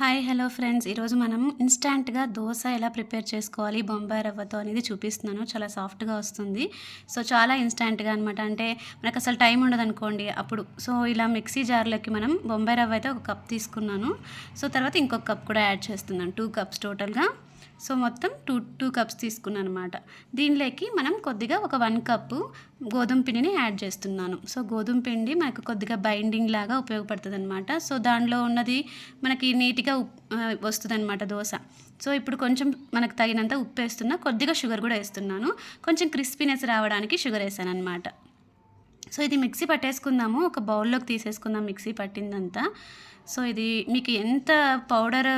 Hi hello friends. ఈరోజు మనం ఇన్స్టాంట్గా దోశ ఎలా ప్రిపేర్ చేసుకోవాలి బొంబాయి రవ్వతో అనేది చూపిస్తున్నాను. చాలా సాఫ్ట్గా వస్తుంది. సో చాలా ఇన్స్టాంట్గా అనమాట అంటే మనకు అసలు టైం ఉండదు అనుకోండి అప్పుడు. సో ఇలా మిక్సీ జార్లోకి మనం బొంబాయి రవ్వ అయితే ఒక కప్ తీసుకున్నాను. సో తర్వాత ఇంకొక కప్ కూడా యాడ్ చేస్తున్నాను. టూ కప్స్ టోటల్గా. సో మొత్తం టూ టూ కప్స్ తీసుకున్నాను అనమాట దీనిలోకి మనం కొద్దిగా ఒక వన్ కప్పు గోధుమ పిండిని యాడ్ చేస్తున్నాను. సో గోధుమ పిండి మనకు కొద్దిగా బైండింగ్ లాగా ఉపయోగపడుతుంది అనమాట సో దానిలో ఉన్నది మనకి నీట్గా వస్తుంది అనమాట దోశ. సో ఇప్పుడు కొంచెం మనకు తగినంత ఉప్పు వేస్తున్నా కొద్దిగా షుగర్ కూడా వేస్తున్నాను. కొంచెం క్రిస్పీనెస్ రావడానికి షుగర్ వేసాను అనమాట సో ఇది మిక్సీ పట్టేసుకుందాము. ఒక బౌల్లోకి తీసేసుకుందాం. మిక్సీ పట్టిందంతా. సో ఇది మీకు ఎంత పౌడర్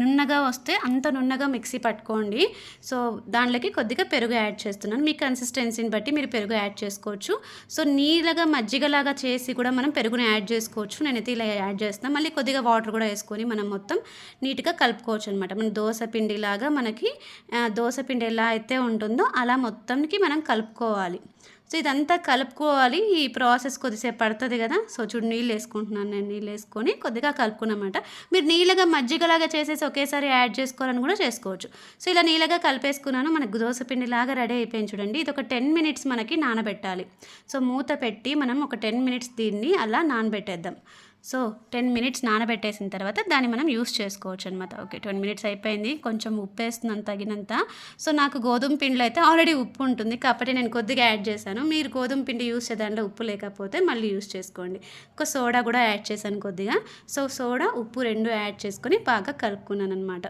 నున్నగా వస్తే అంత నున్నగా మిక్సీ పట్టుకోండి. సో దాంట్లోకి కొద్దిగా పెరుగు యాడ్ చేస్తున్నాను. మీ కన్సిస్టెన్సీని బట్టి మీరు పెరుగు యాడ్ చేసుకోవచ్చు. సో నీళ్ళగా మజ్జిగలాగా చేసి కూడా మనం పెరుగుని యాడ్ చేసుకోవచ్చు. నేనైతే ఇలా యాడ్ చేస్తాను మళ్ళీ కొద్దిగా వాటర్ కూడా వేసుకొని మనం మొత్తం నీట్గా కలుపుకోవచ్చు అనమాట మన దోశ పిండిలాగా మనకి దోశ పిండి ఎలా అయితే ఉంటుందో అలా మొత్తంకి మనం కలుపుకోవాలి. సో ఇదంతా కలుపుకోవాలి. ఈ ప్రాసెస్ కొద్దిసేపు పడుతుంది కదా. సో చూడు నీళ్ళు వేసుకుంటున్నాను నేను. నీళ్ళు వేసుకొని కొద్దిగా కలుపుకున్నమాట. మీరు నీళ్ళగా మజ్జిగలాగా చేసేసి ఒకేసారి యాడ్ చేసుకోవాలని కూడా చేసుకోవచ్చు. సో ఇలా నీళ్ళగా కలిపేసుకున్నాను. మనకు దోశ పిండిలాగా రెడీ అయిపోయింది చూడండి. ఇది ఒక టెన్ మినిట్స్ మనకి నానబెట్టాలి. సో మూత పెట్టి మనం ఒక టెన్ మినిట్స్ దీన్ని అలా నానబెట్టేద్దాం. సో టెన్ మినిట్స్ నానబెట్టేసిన తర్వాత దాన్ని మనం యూస్ చేసుకోవచ్చు అనమాట ఓకే ట్వంటీ మినిట్స్ అయిపోయింది. కొంచెం ఉప్పు వేస్తున్నాను తగినంత. సో నాకు గోధుమ పిండిలో అయితే ఆల్రెడీ ఉప్పు ఉంటుంది. కాబట్టి నేను కొద్దిగా యాడ్ చేశాను. మీరు గోధుమ పిండి యూస్ చేసే దాంట్లో ఉప్పు లేకపోతే మళ్ళీ యూస్ చేసుకోండి. ఒక సోడా కూడా యాడ్ చేశాను కొద్దిగా. సో సోడా ఉప్పు రెండు యాడ్ చేసుకొని బాగా కలుపుకున్నాను అనమాట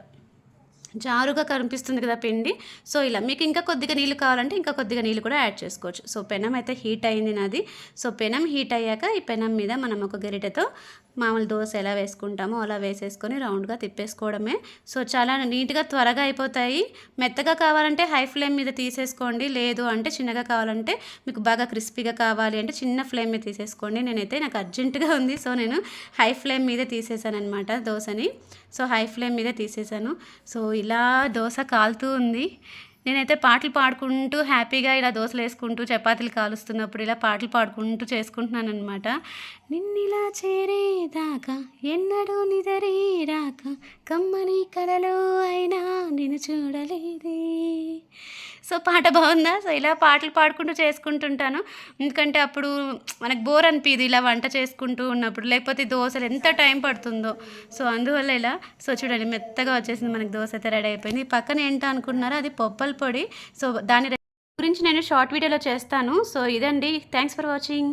జారుగా కనిపిస్తుంది కదా పిండి. సో ఇలా మీకు ఇంకా కొద్దిగా నీళ్ళు కావాలంటే ఇంకా కొద్దిగా నీళ్ళు కూడా యాడ్ చేసుకోవచ్చు. సో పెనం అయితే హీట్ అయింది నాది. సో పెనం హీట్ అయ్యాక ఈ పెనం మీద మనం ఒక గరిటెతో మామూలు దోశ ఎలా వేసుకుంటామో అలా వేసేసుకొని రౌండ్గా తిప్పేసుకోవడమే. సో చాలా నీట్గా త్వరగా అయిపోతాయి. మెత్తగా కావాలంటే హై ఫ్లేమ్ మీద తీసేసుకోండి. లేదు అంటే చిన్నగా కావాలంటే మీకు బాగా క్రిస్పీగా కావాలి అంటే చిన్న ఫ్లేమ్ మీద తీసేసుకోండి. నేనైతే నాకు అర్జెంటుగా ఉంది. సో నేను హై ఫ్లేమ్ మీద తీసేసాను అనమాట దోశని. సో హై ఫ్లేమ్ మీద తీసేసాను. సో ఇలా దోశ కాలుతూ ఉంది. నేనైతే పాటలు పాడుకుంటూ హ్యాపీగా ఇలా దోశలు వేసుకుంటూ చపాతీలు కాలుస్తున్నప్పుడు ఇలా పాటలు పాడుకుంటూ చేసుకుంటున్నాను అనమాట నిన్నిలా చేరేదాకా ఎన్నడూ నిదరేరాక కమ్మని కలలో అయినా నేను చూడలేదే. సో పాట బాగుందా? సో ఇలా పాటలు పాడుకుంటూ చేసుకుంటుంటాను. ఎందుకంటే అప్పుడు మనకు బోర్ అనిపిది ఇలా వంట చేసుకుంటూ ఉన్నప్పుడు. లేకపోతే దోశలు ఎంత టైం పడుతుందో. సో అందువల్ల ఇలా సో చూడండి మెత్తగా వచ్చేసింది మనకి దోశ అయితే రెడీ అయిపోయింది. పక్కన ఏంటో అనుకుంటున్నారో అది పొప్పలు పొడి సో దాని గురించి నేను షార్ట్ వీడియోలో చేస్తాను. సో ఇదండి. Thanks for watching.